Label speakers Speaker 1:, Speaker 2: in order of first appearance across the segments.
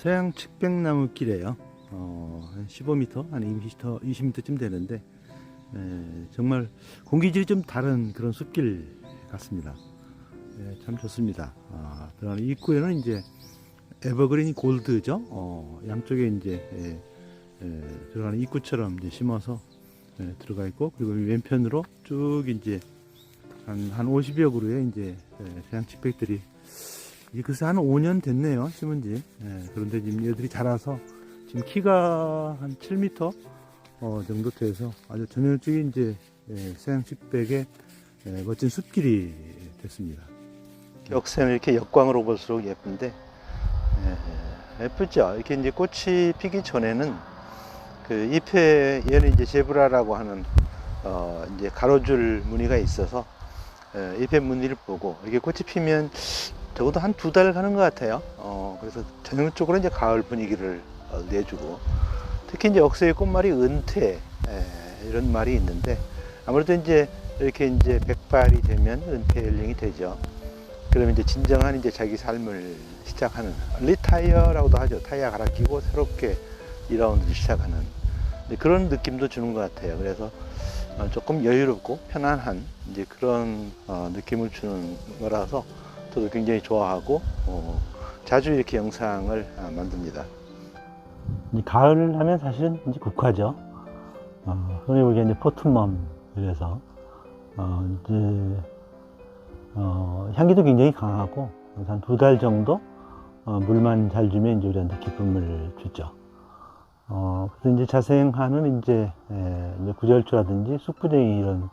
Speaker 1: 서양 측백나무 길이에요. 어, 한 15m, 한 20m, 20m쯤 되는데 에, 정말 공기질이 좀 다른 그런 숲길 같습니다. 예, 참 좋습니다. 아, 입구에는 이제 에버그린 골드죠. 어, 양쪽에 이제 예, 예, 들어가는 입구처럼 이제 심어서 예, 들어가 있고 그리고 이 왼편으로 쭉 이제 한, 한 50여 그루의 이제 예, 서양 칡백들이 이게 글쎄 한 5년 됐네요 심은 지. 예, 그런데 지금 얘들이 자라서 지금 키가 한 7m 어, 정도 돼서 아주 전형적인 이제 예, 서양 칡백의 예, 멋진 숲길이 됐습니다. 역생을 이렇게 역광으로 볼수록 예쁜데 예, 예쁘죠? 이렇게 이제 꽃이 피기 전에는 그 잎에 얘는 이제 제브라라고 하는 어, 이제 가로줄 무늬가 있어서 예, 잎의 무늬를 보고 이게 꽃이 피면 적어도 한 두 달 가는 것 같아요. 어, 그래서 전형적으로 이제 가을 분위기를 어, 내주고 특히 이제 억새의 꽃말이 은퇴 에, 이런 말이 있는데 아무래도 이제 이렇게 이제 백발이 되면 은퇴 연령이 되죠. 그러면 이제 진정한 이제 자기 삶을 시작하는 리타이어라고도 하죠. 타이어 갈아 끼고 새롭게 2라운드를 시작하는 네, 그런 느낌도 주는 것 같아요. 그래서 어, 조금 여유롭고 편안한 이제 그런 어, 느낌을 주는 거라서 저도 굉장히 좋아하고 어, 자주 이렇게 영상을 아, 만듭니다. 가을 하면 사실은 이제 국화죠. 어, 흔히 우리가 이제 포트멈 이래서 어, 이제 어, 향기도 굉장히 강하고 한 두 달 정도 어, 물만 잘 주면 이제 우리한테 기쁨을 주죠. 어, 그래서 이제 자생하는 이제, 에, 이제 구절주라든지 쑥부쟁이 이런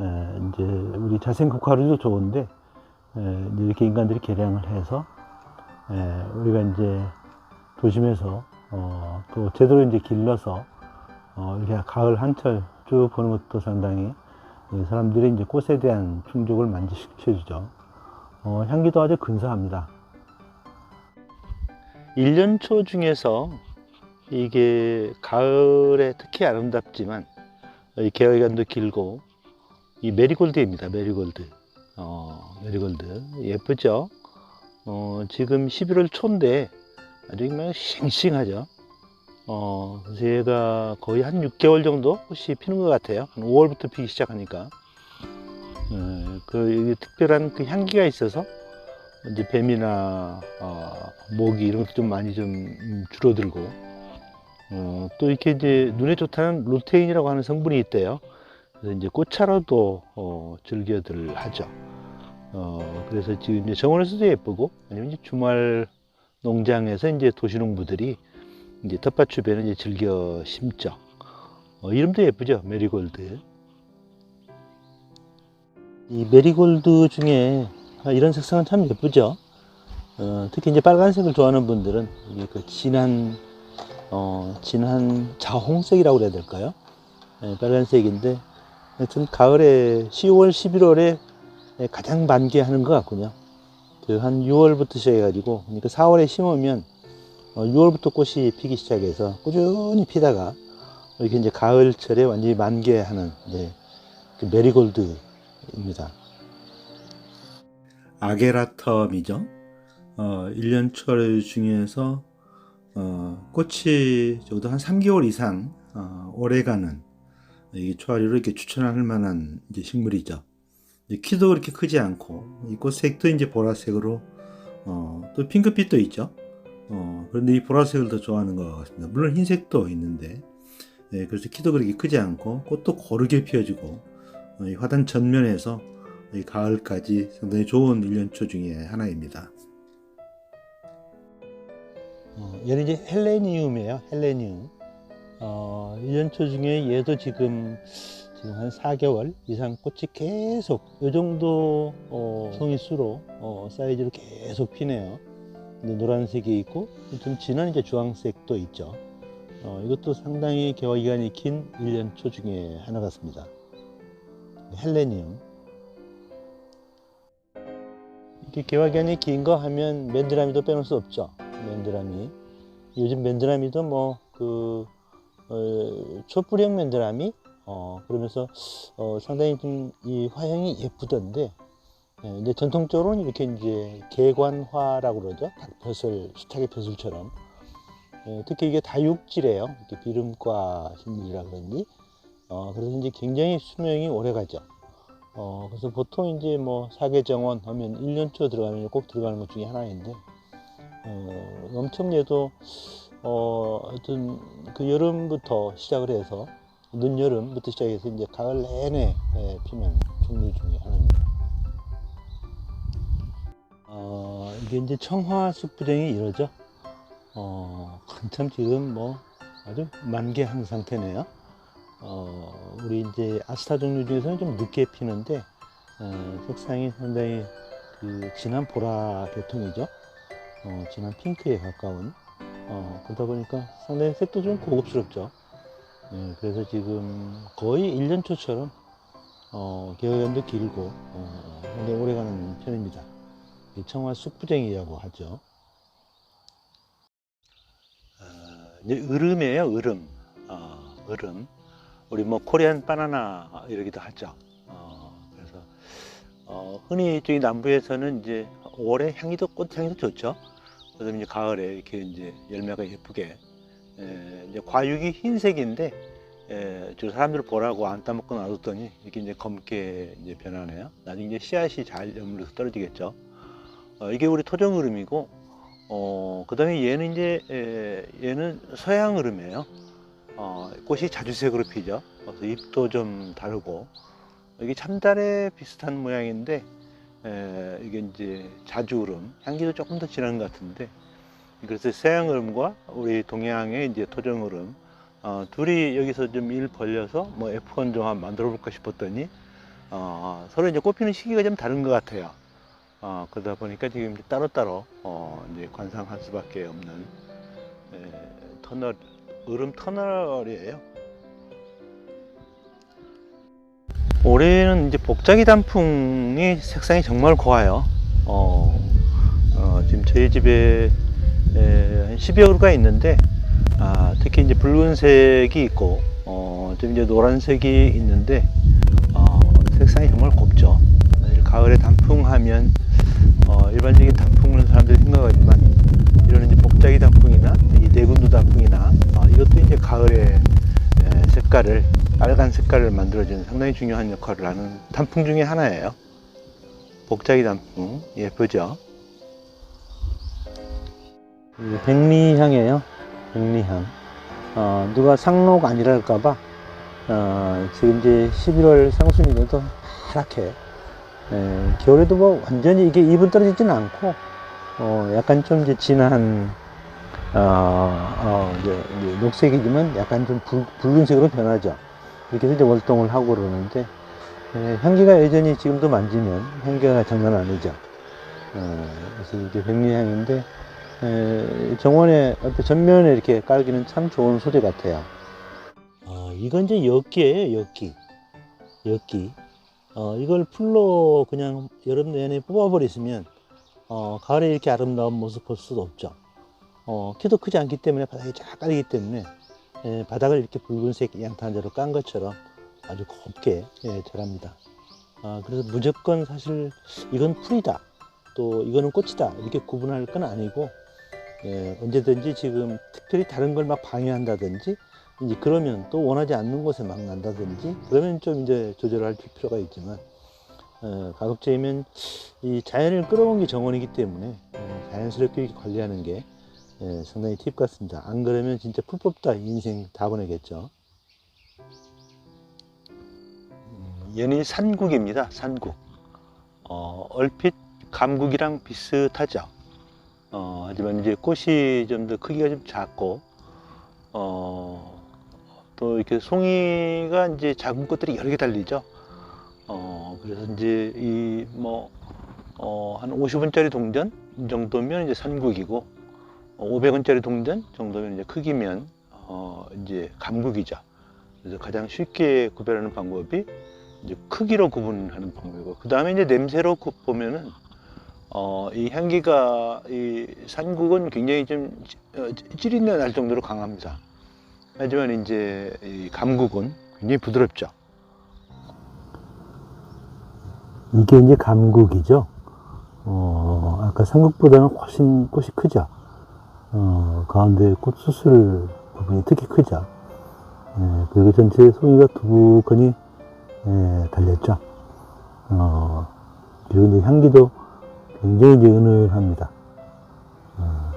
Speaker 1: 에, 이제 우리 자생 국화류도 좋은데 에, 이제 이렇게 인간들이 개량을 해서 에, 우리가 이제 도심에서 어, 또 제대로 이제 길러서 어, 이렇게 가을 한철 쭉 보는 것도 상당히 이 사람들이 이제 꽃에 대한 충족을 만족시켜주죠. 어, 향기도 아주 근사합니다. 1년 초 중에서 이게 가을에 특히 아름답지만 이 개화기간도 길고 이 메리골드입니다. 메리골드. 어, 메리골드 예쁘죠? 어, 지금 11월 초인데 아주 정말 싱싱하죠. 어, 얘가 거의 한 6개월 정도 꽃이 피는 것 같아요. 한 5월부터 피기 시작하니까. 어, 그 특별한 그 향기가 있어서 이제 뱀이나 어, 모기 이런 것도 좀 많이 좀 음, 줄어들고 어, 또 이렇게 이제 눈에 좋다는 루테인이라고 하는 성분이 있대요. 그래서 이제 꽃차로도 어, 즐겨들 하죠. 어, 그래서 지금 이제 정원에서도 예쁘고 아니면 이제 주말 농장에서 이제 도시농부들이 이제 텃밭주변에 이제 즐겨 심죠. 어, 이름도 예쁘죠. 메리골드. 이 메리골드 중에 아, 이런 색상은 참 예쁘죠. 어, 특히 이제 빨간색을 좋아하는 분들은 이게 그 진한 어, 진한 자홍색이라고 그래야 될까요? 네, 빨간색인데 하여튼 가을에 10월, 11월에 가장 만개하는 것 같군요. 그 한 6월부터 시작해가지고 그러니까 4월에 심으면 어, 6월부터 꽃이 피기 시작해서 꾸준히 피다가 이렇게 이제 가을철에 완전히 만개하는 이제 그 메리골드입니다. 아게라텀이죠. 어, 1년철 중에서 어, 꽃이 적어도 한 3개월 이상 어, 오래가는 이 초아리로 이렇게 추천할 만한 이제 식물이죠. 이제 키도 그렇게 크지 않고 이 꽃색도 이제 보라색으로 어, 또 핑크빛도 있죠. 어, 그런데 이 보라색을 더 좋아하는 것 같습니다. 물론 흰색도 있는데 예, 그래서 키도 그렇게 크지 않고 꽃도 고르게 피어지고 어, 이 화단 전면에서 이 가을까지 상당히 좋은 일년초 중에 하나입니다. 어, 얘는 이제 헬레니움이에요. 헬레니움. 어, 1년초 중에 얘도 지금 지금 한 4개월 이상 꽃이 계속 이 정도 어, 송이 수로 어, 사이즈로 계속 피네요. 근데 노란색이 있고 좀 진한 이제 주황색도 있죠. 어, 이것도 상당히 개화 기간이 긴 1년초 중에 하나 같습니다. 헬레니움. 이렇게 개화 기간이 긴 거 하면 맨드라미도 빼놓을 수 없죠. 맨드라미. 요즘 맨드라미도 뭐그 어, 촛불형 맨드라미 어, 그러면서 어, 상당히 좀 이 화형이 예쁘던데 예, 근데 전통적으로는 이렇게 이제 개관화라고 그러죠 닭벼슬 수탉의 벼슬처럼 예, 특히 이게 다육지래요. 이렇게 비름과 식물이라 그런지. 어, 그래서 이제 굉장히 수명이 오래 가죠. 어, 그래서 보통 이제 뭐 사계정원 하면 1년초 들어가면 꼭 들어가는 것 중에 하나인데, 어, 엄청 얘도, 어, 하여튼 그 여름부터 시작을 해서, 늦여름부터 시작해서 이제 가을 내내 예, 피는 종류 중에 하나입니다. 어, 이게 이제 청화 쑥부쟁이 이러죠. 어, 한참 지금 뭐 아주 만개한 상태네요. 어, 우리 이제 아스타 종류 중에서는 좀 늦게 피는데, 어, 색상이 상당히 그 진한 보라 계통이죠. 어, 진한 핑크에 가까운. 어, 그러다 보니까 상당히 색도 좀 고급스럽죠. 예, 그래서 지금 거의 1년 초처럼, 어, 개화연도 길고, 어, 상당히 오래 가는 편입니다. 이 청화 쑥부쟁이라고 하죠. 어, 이제 으름이에요, 으름. 어, 으름. 우리 뭐 코리안 바나나 이러기도 하죠. 어, 그래서 어, 흔히 저기 남부에서는 이제 5월에 향기도 꽃향기도 좋죠. 그다음에 이제 가을에 이렇게 이제 열매가 예쁘게 에, 이제 과육이 흰색인데 에, 저 사람들 보라고 안 따먹고 놔뒀더니 이렇게 이제 검게 이제 변하네요. 나중에 이제 씨앗이 잘 여물려서 떨어지겠죠. 어, 이게 우리 토종 으름이고 어, 그다음에 얘는 이제 에, 얘는 서양 으름이에요. 어, 꽃이 자주색으로 피죠. 그래서 잎도 좀 다르고 이게 참달에 비슷한 모양인데 에, 이게 이제 자주으름 향기도 조금 더 진한 것 같은데 그래서 서양으름과 우리 동양의 이제 토종으름 어, 둘이 여기서 좀 일 벌려서 뭐 F1 좀 한번 만들어 볼까 싶었더니 어, 서로 이제 꽃피는 시기가 좀 다른 것 같아요. 어, 그러다 보니까 지금 따로따로 어, 이제 관상할 수밖에 없는 에, 터널 으름 터널이에요. 올해는 이제 복자기 단풍이 색상이 정말 고와요. 어, 어, 지금 저희 집에 에, 한 10여 그루가 있는데, 아, 특히 이제 붉은색이 있고, 어, 좀 이제 노란색이 있는데, 어, 색상이 정말 곱죠. 사실 가을에 단풍하면, 어, 일반적인 단풍은 사람들이 생각하지만, 이런 이제 복자기 단풍이나 이 내군도 단풍이나 어, 이것도 이제 가을에 에, 색깔을 빨간 색깔을 만들어주는 상당히 중요한 역할을 하는 단풍 중에 하나예요. 복자기 단풍 예쁘죠? 백리향이에요. 백리향. 어, 누가 상록 아니랄까봐 어, 지금 이제 11월 상순인데도 파랗게 에, 겨울에도 뭐 완전히 이게 잎은 떨어지진 않고 어, 약간 좀 이제 진한, 어, 어, 이제, 이제 녹색이지만 약간 좀 붉, 붉은색으로 변하죠. 이렇게 해서 이제 월동을 하고 그러는데, 에, 향기가 여전히 지금도 만지면 향기가 장난 아니죠. 어, 그래서 이게 백리향인데, 에, 정원에 어떤 전면에 이렇게 깔기는 참 좋은 소재 같아요. 어, 이건 이제 엽기예요, 엽기. 엽기. 어, 이걸 풀로 그냥 여름 내내 뽑아버리시면 어, 가을에 이렇게 아름다운 모습 볼 수도 없죠. 어, 키도 크지 않기 때문에 바닥이 쫙 깔리기 때문에 예, 바닥을 이렇게 붉은색 양탄자로 깐 것처럼 아주 곱게 예, 자랍니다. 아, 그래서 무조건 사실 이건 풀이다. 또 이거는 꽃이다. 이렇게 구분할 건 아니고 예, 언제든지 지금 특별히 다른 걸 막 방해한다든지 이제 그러면 또 원하지 않는 곳에 막 난다든지 그러면 좀 이제 조절할 필요가 있지만 어, 가급적이면 이 자연을 끌어온 게 정원이기 때문에 어, 자연스럽게 관리하는 게 예, 상당히 팁 같습니다. 안 그러면 진짜 풀 뽑다 인생 다 보내겠죠. 음, 얘는 산국입니다. 산국. 어, 얼핏 감국이랑 비슷하죠. 어, 하지만 이제 꽃이 좀 더 크기가 좀 작고, 어, 또 이렇게 송이가 이제 작은 꽃들이 여러 개 달리죠. 어, 그래서 이제 이 뭐, 어, 한 50원짜리 동전 정도면 이제 산국이고, 500원짜리 동전 정도면 이제 크기면, 어, 이제 감국이죠. 그래서 가장 쉽게 구별하는 방법이 이제 크기로 구분하는 방법이고, 그 다음에 이제 냄새로 구- 보면은, 어, 이 향기가, 이 산국은 굉장히 좀 찌- 어, 찌릿내 날 정도로 강합니다. 하지만 이제 이 감국은 굉장히 부드럽죠. 이게 이제 감국이죠. 어, 아까 삼국보다는 훨씬 꽃이 크죠. 어, 가운데 꽃 수술 부분이 특히 크죠. 예, 그리고 전체 송이가 두둑하니 예, 달렸죠. 어, 그리고 이제 향기도 굉장히 이제 은은합니다. 어,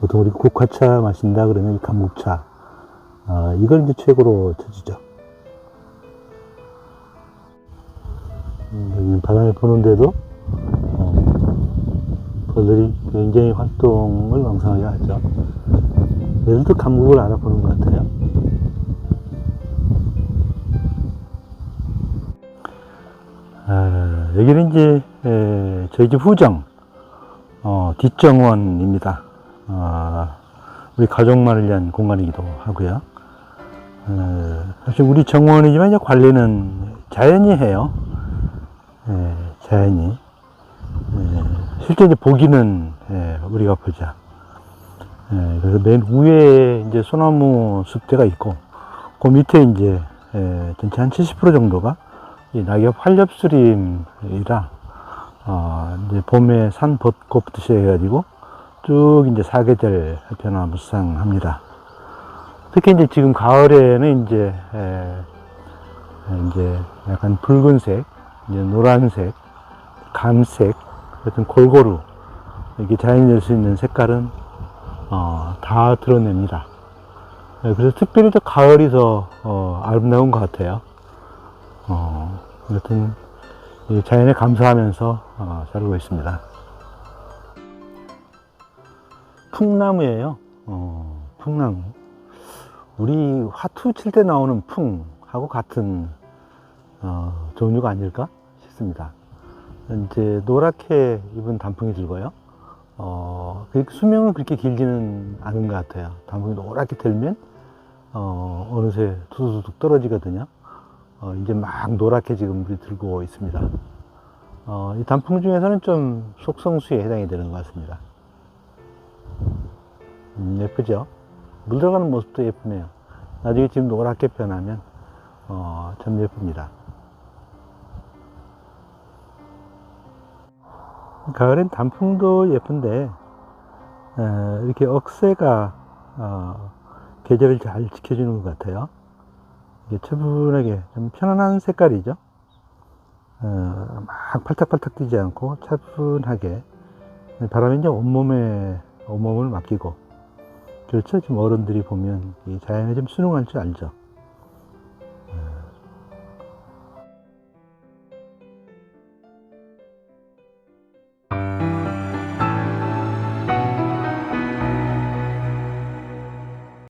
Speaker 1: 보통 우리 국화차 마신다 그러면 이 감국차, 어, 이걸 이제 최고로 쳐주죠. 음, 여기 바람을 부는데도 어, 벌들이 굉장히 활동을 왕성하게 하죠. 얘들도 감국을 알아보는 것 같아요. 아, 여기는 이제 에, 저희 집 후정 어, 뒷정원입니다. 어, 우리 가족만을 위한 공간이기도 하고요. 어, 사실 우리 정원이지만 이제 관리는 자연이 해요. 예, 자연이. 예, 실제 이제 보기는 예, 우리가 보죠. 예, 그래서 맨 위에 이제 소나무 숲대가 있고, 그 밑에 이제 예, 전체 한 70% 정도가 이 낙엽 활엽수림이라 어, 이제 봄에 산 벚꽃부터 시작해가지고 쭉 이제 사계절 변화무쌍합니다. 특히 이제 지금 가을에는 이제 에, 이제 약간 붉은색, 이제 노란색, 감색, 어떤 골고루 이렇게 자연이 낼 수 있는 색깔은 어, 다 드러냅니다. 예, 그래서 특별히 더 가을이 더 어, 아름다운 것 같아요. 어, 여튼 이 자연에 감사하면서 어, 살고 있습니다. 풍나무예요. 어, 풍나무. 우리 화투 칠 때 나오는 풍하고 같은 어, 종류가 아닐까 싶습니다. 이제 노랗게 입은 단풍이 들고요. 어, 그 수명은 그렇게 길지는 않은 것 같아요. 단풍이 노랗게 들면 어, 어느새 두두둑 떨어지거든요. 어, 이제 막 노랗게 지금 물이 들고 있습니다. 어, 이 단풍 중에서는 좀 속성수에 해당이 되는 것 같습니다. 음, 예쁘죠? 물 들어가는 모습도 예쁘네요. 나중에 지금 노랗게 변하면 어, 참 예쁩니다. 가을엔 단풍도 예쁜데 에, 이렇게 억새가 어, 계절을 잘 지켜주는 것 같아요. 이게 차분하게 좀 편안한 색깔이죠. 어, 막 팔딱팔딱 뛰지 않고 차분하게 바람이 이제 온몸에 온몸을 맡기고 그렇죠. 지금 어른들이 보면 이 자연에 좀 순응할 줄 알죠.